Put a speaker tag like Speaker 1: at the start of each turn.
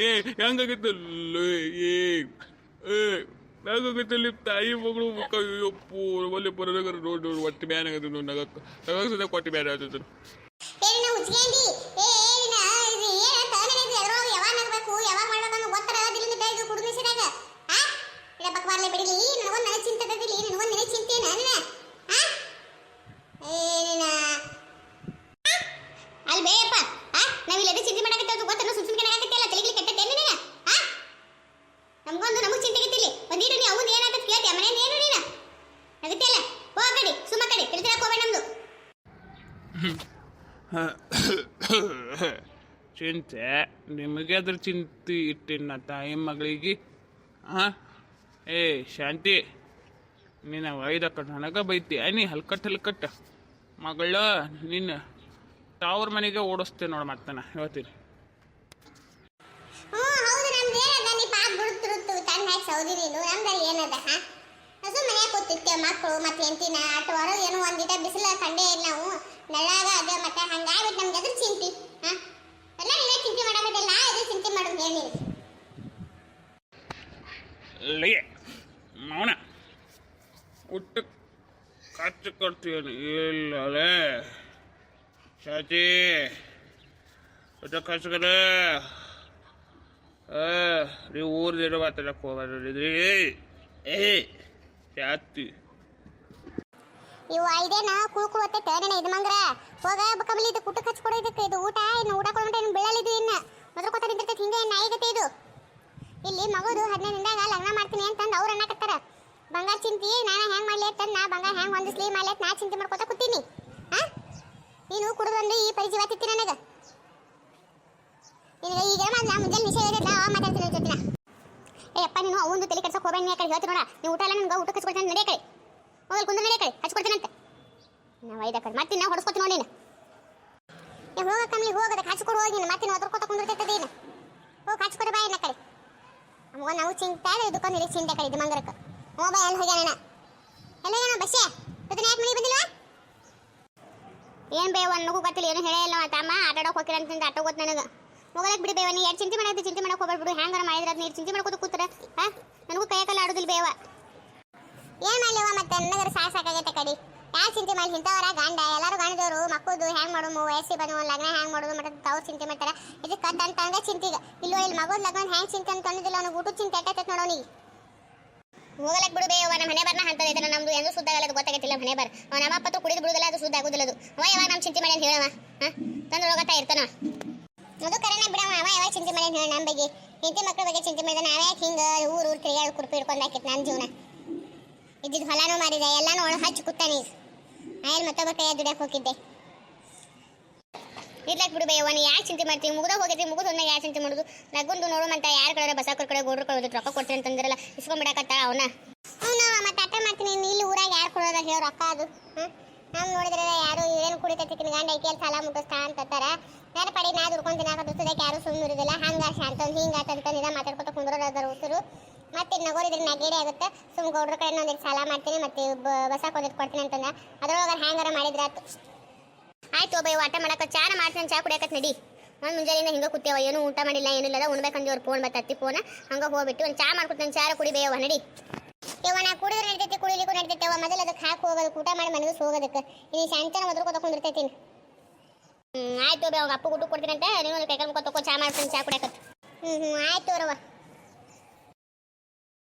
Speaker 1: ಏ ಹೆಂಗಾಗೈತಲ್ಲ ಏ ಏ ಹೆಂಗಾಗೈತಲ್ಲಿ ತಾಯಿ ಮಗಳು ಮುಖ ಅಯ್ಯಪ್ಪು ಒಳ್ಳೆ ಬರೋದಾಗ ನೋಡಿ ಒಟ್ಟು ಬ್ಯಾನ್ ಆಗತ್ತೆ ನೋಡಿ ನಗಕ್ಕೆ ನಗಕ್ಕೆ ಸದ್ಯ ಕೊಟ್ಟು ಬ್ಯಾನ್ ಆಗ್ತದೆ
Speaker 2: ಯಾವಾಗ ಉಚ್ಕೇಂಡಿ ಏ ಏನಿನ ಇದು ಏನ ತಗನೆ ಇದು ಎದ್ರೊಳಗೆ ಯಾವಾಗ ನಗಬೇಕು ಯಾವಾಗ ಮಾಡ್ಬೇಕನ್ನೋ ಗೊತ್ತರ ದಿಲಿಂದ ಬೆಳಗ್ಗೆ ಕುಡಿದು ಸಿರಾಗ ಆ ಇದ ಬಕ್ ಬರ್ಲೆ ಬಿಡಲಿ ನನಗೊಂದು ನನಗೆ ಚಿಂತೆ ತದಿಲಿ ನನಗೊಂದು ನಿನಗೆ ಚಿಂತೆ ನಾನಿನ ಆ ಏನಿನ ಅಲ್ಲಿ ಬೇಯಪ್ಪ ಆ ನಾವಿಲ್ಲ ಎದು ಚಿಂತೆ ಮಾಡಕತ್ತೆ ಅದು ಗೊತ್ತಲ್ಲ ಸುಮ್ ಸುಮ್ಕೆ ಆಗತ್ತಲ್ಲ ತಲೆಗಿಲಿ ಕೆಟ್ಟತ್ತೆ ನಿನಗ ಆ ನಮಗೊಂದು ನಮಗ್ ಚಿಂತೆ ಗಿತ್ತಿಲಿ ಒಂದೀಡು ನೀ ಅವನ್ ಏನಾಗತ್ತೆ ಕೇಳ್ತೀಯ ಮನೇನ ಏನು ನೀನ ಆಗತ್ತಿಲ್ಲ ಹೋಗ ಕಡಿ ಸುಮ್ಮ ಕಡಿ ತಿಳಿದಿರಕ್ ಹೋಗ್ಬೇಡ ನಮ್ದು
Speaker 1: ಚಿಂತೆ. ನಿಮಗೆ ಅದ್ರ ಚಿಂತೆ ಇಟ್ಟಿನ ತಾಯಿ ಮಗಳಿಗೆ ಹಾಂ ಏ, ಶಾಂತಿ ನೀನು ಒಯ್ದಕ್ಕ ನನಗ ಬೈತಿ. ನೀ ಹಲ್ಕಟ್ ಹಲ್ಕಟ್. ಮಗಳ, ನಿನ್ನ ತಾವ್ರ ಮನೆಗೆ ಓಡಿಸ್ತೇನೆ ನೋಡಿ ಮತ್ತನ. ಹೇಳ್ತೀನಿ.
Speaker 2: ಹೌದು ಏನದ ಹಸು ಮನ್ಯಾಗ ಕೂತಿರ್ತೇವೆ ಮಕ್ಕಳು ಮತ್ತೆ ಹೆಂಡತಿನ ಆಟ ಹೊರಗೆ ಏನೋ ಒಂದಿಟ ಬಿಸಿಲ ಕಂಡೇ ಇಲ್ಲ ನಾವು ನೆಳ್ಳಾಗ ಅದ ಮತ್ತೆ ಹಂಗಾಗ್ಬಿಟ್ಟು ನಮ್ಗೆ ಅದ್ರ ಚಿಂತೆ. ಹಾ? ಎಲ್ಲ ನೀನೇ ಚಿಂತೆ ಮಾಡಬೇಕಲ್ಲ ಇದು ಚಿಂತೆ ಮಾಡೋದು ಹೇಳಿ.
Speaker 1: ಲೇ ಮೌನ ಉಟ್ಟು ಖರ್ಚು ಕೊಡ್ತೀವಿ ಇಲ್ಲಲೇ ಶಾಂತಿ ಉಟ್ಟು ಖರ್ಚು ಕಡ. ನೀವು ಊರ್ದಿರೋ ಮಾತಾಡಕ್ಕೆ ಹೋಗ್ಬಾರ್ದ್ರಿ ಏ ಶಾಂತಿ
Speaker 2: ಇವ ಐದೇನ ಕುಳ್ಕು ಹೊತ್ತೆ ತೇಡನೆ ಇದು ಮಂಗ್ರ. ಹೋಗ ಕಮಲಿ ಇದು ಕುಟ್ಟಕ್ಕೆ ಊಟ, ಇನ್ನು ಊಟ ಕೊಡ್ಬಿಟ್ಟು ಇನ್ನು ಬೀಳಲಿದು ಇನ್ನು. ಮೊದಲು ಕೊತ್ತ ಇದು. ಇಲ್ಲಿ ಮಗುದು ಹದಿನೈದಿಂದಾಗ ಲಗ್ನ ಮಾಡ್ತೀನಿ ಅಂತಂದು ಅವ್ರು ಅನ್ನಕತ್ತಾರ. ಬಂಗಾರ ಚಿಂತಿ, ನಾನು ಹೆಂಗ್ ಮಾಡಲಿ ಅಂತ ನಾ ಬಂಗಾರ ಹೆಂಗ್ ಹೊಂದಿಸ್ಲಿ ಮಾಡ್ಲಿ ಅಂತ ನಾ ಚಿಂತೆ ಮಾಡ್ಕೊತ ಕೂತೀನಿ. ಹಾ ನೀನು ಕುಡಿದು ಈ ಪರಿಜೀವ ತಿತ್ತಿ ನನಗೆ. ನಿನಗೆ ಈಗ ಮುಂಜಾನೆ ನಿಷೇಧ ನೀನು ಅವನು ತಲೆ ಕೆಡ್ಸಕ್ಕೆ ಹೋಗಬೇಡ ನೀ ಹೇಳ್ತೀನಿ ನೋಡ. ನೀವು ಊಟ ಎಲ್ಲ ನನಗೆ ಊಟ ಹಚ್ಕೊಡ್ತೀನಿ ನಡೆಯ ಕಡೆ. ಹೋಗಲ್ ಕುಂದ ನಡೆಯ ಕಡೆ. ಹಚ್ಕೊಡ್ತೀನಂತೆ ನಾವು ಐದ ಕಡೆ ಮತ್ತೆ ನಾ ಹೊಡ್ಸ್ಕೊತೀನಿ ನೋಡಿ ನೀನು. ಹೋಗ ಕಮ್ಮಿ ಹೋಗದ ಹಚ್ಕೊಡು, ಹೋಗಿ ನೀನು. ಮತ್ತೆ ಒದರ್ಕೊತ ಕುಂದಿರ್ತೈತದ ಏನು? ಹೋಗಿ ಹಚ್ಕೊಡ ಬಾ ಏನ ಕಡೆ. ನಮಗ ನಾವು ಚಿಂತೆ ಇದಕ್ಕೊಂದು ಇಲ್ಲಿ ಚಿಂತೆ ಕಡೆ ಇದು ಮಂಗರಕ್ಕೆ. ಮೊಬೈಲ್ ಎಲ್ಲಿ ಹೋಗ್ಯಾನ ಎಲ್ಲ ಏನೋ ಬಸ್ಸೆ? ಇದನ್ನ ಯಾಕೆ ಮನೆಗೆ ಬಂದಿಲ್ಲ? ಏನ್ ಬೇವ ನನಗೂ ಗೊತ್ತಿಲ್ಲ, ಏನು ಹೇಳೇ ಇಲ್ಲ ತಮ್ಮ ಆಟಾಡೋಕೆ ಹೋಗಿರಂತ ಆಟೋ ಗೊತ್ತು ನನಗೆ. ಹೋಗಲಕ್ ಬಿಡಿ ಬೇವ, ನೀ ಎರಡು ಚಿಂತೆ ಮಾಡಕ್ಕೆ ಚಿಂತೆ ಮಾಡಕ್ಕೆ ಹೋಗ್ಬೇಡ ಬಿಡು. ಹ್ಯಾಂಗಾರ ಮಾಡಿದ್ರೆ ಅದು ನೀರು ಚಿಂತೆ ಮಾಡ್ಕೋತ ಕೂತಾರೆ. ಹಾ? ನನಗೂ ಕೈ ಕಲ್ಲ ಆಡೋದಿಲ್ಲ ಬೇವ. ಏನ್ ಮಾಡ್ಲಿವ ಮತ್ತೆ? ನನಗರ ಸಾಕ್ ಸಾಕಾಗೈತೆ ಕಡಿ. ಯಾರು ಚಿಂತೆ ಮಾಡಿ ಇಂಥವರ ಗಂಡ. ಎಲ್ಲರೂ ಗಂಡದವರು. ಮಕ್ಕಳದು ಹ್ಯಾಂಗ್ ಮಾಡೋದು ವಯಸ್ಸಿಗೆ ಬಂದು ಲಗ್ನ ಹ್ಯಾಂಗ್ ಮಾಡೋದು ಮತ್ತೆ ತಾವು ಚಿಂತೆ ಮಾಡ್ತಾರೆ. ಇದಕ್ಕೆ ತನ್ ತಂಗ ಚಿಂತೆ ಈಗ. ಇಲ್ಲೋ ಇಲ್ಲಿ ಮಗದ ಲಗ್ನ ಹ್ಯಾಂಗ್ ಚಿಂತೆ ಅಂತ ಅನ್ನೋದಿಲ್ಲ ಅವ್ನಿಗೆ ಊಟದ ಚಿಂತೆ ಎಟ್ಟ ನೋಡೋನಿಗೆ ಹೋಗಲಕ್ ಬಿಡು ಬೇವ. ನಮ್ಮ ಮನೆ ಬರ್ನ ಇದನ್ನ ನಮ್ದು ಎಂದು ಶುದ್ಧ ಆಗಲ್ಲ, ಅದು ಗೊತ್ತಾಗತ್ತಿಲ್ಲ ಮನೆ ಬರ್. ಅವ ನಮ್ಮ ಅಪ್ಪತ್ತು ಕುಡಿದು ಬಿಡುದಿಲ್ಲ, ಅದು ಸುದ್ದ ಆಗುದಿಲ್ಲ ಅದು. ಅವ ಯಾವಾಗ ನಮ್ಮ ಚಿಂತೆ ಮಾಡಿ ಅಂತ ಹೇಳವ ಹಾ? ತಂದು ಹೋಗತ್ತಾ ಇರ್ತಾನ? ಅದು ಕರೆನೇ ಬಿಡವ, ಅವ ಯಾವಾಗ ಚಿಂತೆ ಮಾಡಿ ಅಂತ ಹೇಳ ನಮ್ಮ ಬಗ್ಗೆ. ಹೆಂಡತಿ ಮಕ್ಕಳ ಬಗ್ಗೆ ಚಿಂತೆ ಮಾಡಿದ ನಾವೇ ಹಿಂಗ ಊರು ಊರು ತಿರುಗಾಡಿ ಕುರ್ಪಿ ಹಿಡ್ಕೊಂಡು ಹಾಕಿತ್ತು ನನ್ನ ಜೀವನ? ಇದ್ದಿದ್ದು ಹೊಲನೂ ಮಾರಿದೆ ಎಲ್ಲಾನು ಒಳಗೆ ಹಚ್ಚಿ ಕೂತಾನೆ ಈಗ. ಮತ್ತೊಬ್ಬ ಕೈಯ ದುಡಿಯಕ್ಕೆ ಹೋಗಿದ್ದೆ? ಇರ್ಲಕ್ ಬಿಡು ಬೇವ ನೀ ಯಾಕೆ ಚಿಂತೆ ಮಾಡ್ತೀವಿ ಮುಗಿದ ಹೋಗಿದ್ದೆ ಮುಗಿದು ಒಂದಾಗ ಯಾಕೆ ಚಿಂತೆ ಮಾಡೋದು? ನಗೊಂದು ನೋಡು ಮತ್ತೆ ಯಾರ ಕಡೆ ಬಸ ಕಡೆ ಗೋಡ್ರ ಕಡೆ ರೊಕ್ಕ ಕೊಡ್ತೀನಿ ಅಂತಂದ್ರಲ್ಲ ಇಸ್ಕೊಂಡ್ಬಿಡಕತ್ತ ಅವನ? ಹ್ಞೂ ಮತ್ತೆ ಮಾಡ್ತೀನಿ ಇಲ್ಲಿ ಊರಾಗ ಯಾರು ಕೊಡೋದ ಹೇಳು, ರೊಕ್ಕ ಅದು. ಹಾಂ ನಾವು ನೋಡಿದ್ರೆ ಯಾರು ಏನು ಕುಡಿತೈತಿ ಗಂಡ ಐಕೆಲ್ ಸಾಲ ಮುಟ್ಟಿಸ್ತಾ ಅಂತಾರ. ನಾನು ಪಡಿ ನಾ ದುಡ್ಕೊಂಡು ತಿನ್ನಾಕ ದುಸ್ತದಕ್ಕೆ ಯಾರು ಸುಮ್ಮನೆ ಇರೋದಿಲ್ಲ. ಹಂಗ ಶಾಂತ ಹಿಂಗ ಅಂತಂತ ಇದ ಮಾತಾಡ್ಕೊತ ಕುಂದ್ರೋರು ಅದರ ಉಸಿರು. ಮತ್ತೆ ನಗೋರಿದ್ರೆ ನಗೇಡಿ ಆಗುತ್ತೆ. ಸುಮ್ ಗೌಡ್ರ ಕಡೆ ಒಂದಿಟ್ಟು ಸಾಲ ಮಾಡ್ತೀನಿ, ಮತ್ತೆ ಬಸ ಒಂದಿಟ್ಟು ಕೊಡ್ತೀನಿ ಅಂತಂದ. ಅದ್ರೊಳಗೆ ಹ್ಯಾಂಗಾರ ಮಾಡಿದ್ರೆ ಆಯ್ತು ಒಬ್ಬ ಆಟ ಮಾಡಕ ಚಾನ ಮಾಡ್ತೀನಿ ಚಾ ಕುಡಿಯಕತ್ ನಡಿ. ನಾನು ಮುಂಜಾನೆ ಹಿಂಗೆ ಕೂತೇವ ಏನು ಊಟ ಮಾಡಿಲ್ಲ, ಏನಿಲ್ಲ ಅದ ಉಣ್ಬೇಕಂದು ಅವ್ರು ಫೋನ್ ಬರ್ತೈತಿ ಫೋನ್ ಹಂಗೆ ಹೋಗ್ಬಿಟ್ಟು ಒಂದು ಚಾ ಮಾಡ್ಕೊಡ್ತೀನಿ ಚಾರ ಕುಡಿಬೇವ ನಡಿ. ಯವ್ವ, ನಾ ಕುಡಿದ್ರೆ ನಡ್ತೈತಿ ಕುಡಿಲಿಕ್ಕೂ ನಡ್ತೈತಿ ಅವ ಮೊದಲು ಅದಕ್ಕೆ ಹಾಕಿ ಹೋಗೋದಕ್ಕೆ ಊಟ ಮಾಡಿ ಮನೆಗೆ ಹೋಗೋದಕ್ಕೆ. ಇನ್ನು ಶಾಂತನ ಮೊದಲು ಕೊತ ಕುಂದಿರ್ತೈತಿ ಹ್ಞೂ ಆಯ್ತು ಅವ್ಗ ಅಪ್ಪು ಊಟ ಕೊಡ್ತೀನಂತೆ. ನೀವು ಕೈಕಲ್ ಮುಖ ತಗೋ ಚಾ ಮಾಡ್ತೀನಿ, ಚಾ ಕುಡಿಯಕತ್ತು. ಹ್ಞೂ ಹ್ಞೂ ಆಯ್ತು ಅವ್ರವ